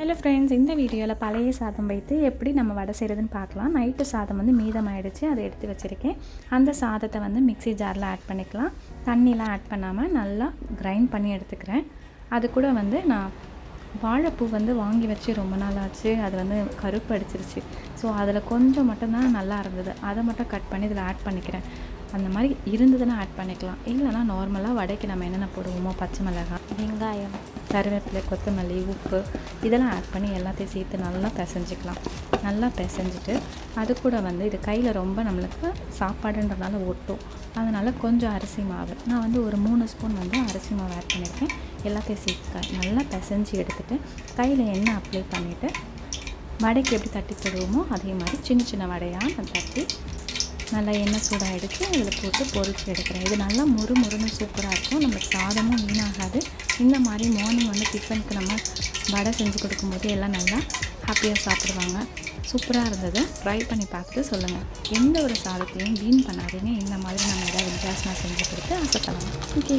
Hello friends இந்த வீடியோவில் பழைய சாதம் வைத்து எப்படி நம்ம வடை செய்கிறதுன்னு பார்க்கலாம். நைட்டு சாதம் வந்து மீதமாயிடுச்சு அதை எடுத்து வச்சுருக்கேன். அந்த சாதத்தை வந்து மிக்ஸி ஜாரில் ஆட் பண்ணிக்கலாம். தண்ணிலாம் ஆட் பண்ணாமல் நல்லா கிரைண்ட் பண்ணி எடுத்துக்கிறேன். அது கூட வந்து நான் வாழைப்பூ வந்து வாங்கி வச்சு ரொம்ப நாள் ஆச்சு. அது வந்து கருப்பு அடிச்சிருச்சு. ஸோ அதில் கொஞ்சம் மட்டும்தான் நல்லா இருந்தது. அதை மட்டும் கட் பண்ணி இதில் ஆட் பண்ணிக்கிறேன். அந்த மாதிரி இருந்ததுன்னா ஆட் பண்ணிக்கலாம். இல்லைனா நார்மலாக வடைக்கு நம்ம என்னென்ன போடுவோமோ பச்சை மிளகாய் வெங்காயம். கருவேப்பிலை கொத்தமல்லி உப்பு இதெல்லாம் ஆட் பண்ணி எல்லாத்தையும் சேர்த்து நல்லா பிசைஞ்சிக்கலாம். நல்லா பிசைஞ்சிட்டு அது கூட வந்து இது கையில் ரொம்ப நம்மளுக்கு சாப்பாடுன்றனால ஒட்டும். அதனால் கொஞ்சம் அரிசி மாவு. நான் வந்து ஒரு மூணு ஸ்பூன் வந்து அரிசி மாவு ஆட் பண்ணியிருக்கேன். எல்லாத்தையும் சேர்த்து நல்லா பிசைஞ்சு எடுத்துகிட்டு கையில் எண்ணெய் அப்ளை பண்ணிவிட்டு வடைக்கு எப்படி தட்டி போடுவோமோ அதே மாதிரி சின்ன சின்ன வடையாக நான் தட்டி நல்லா எண்ணெய் சூடாக எடுத்து அதில் போட்டு பொறிச்சு எடுக்கிறேன். இது நல்லா முறு முறுன்னு சூப்பராக இருக்கும். நம்மளுக்கு சாதமும் வீணாகாது. இந்த மாதிரி மார்னிங் வந்து டிஃபனுக்கு நம்ம வடை செஞ்சு கொடுக்கும்போது எல்லாம் நல்லா ஹாப்பியாக சாப்பிடுவாங்க. சூப்பராக இருந்தது ட்ரை பண்ணி பார்த்துட்டு சொல்லுங்கள் எந்த ஒரு சாதத்தையும் வீண் பண்ணாதீங்க. இந்த மாதிரி நம்ம ஏதாவது வித்தியாசமாக செஞ்சு கொடுத்து ஆசைப்படலாம். ஓகே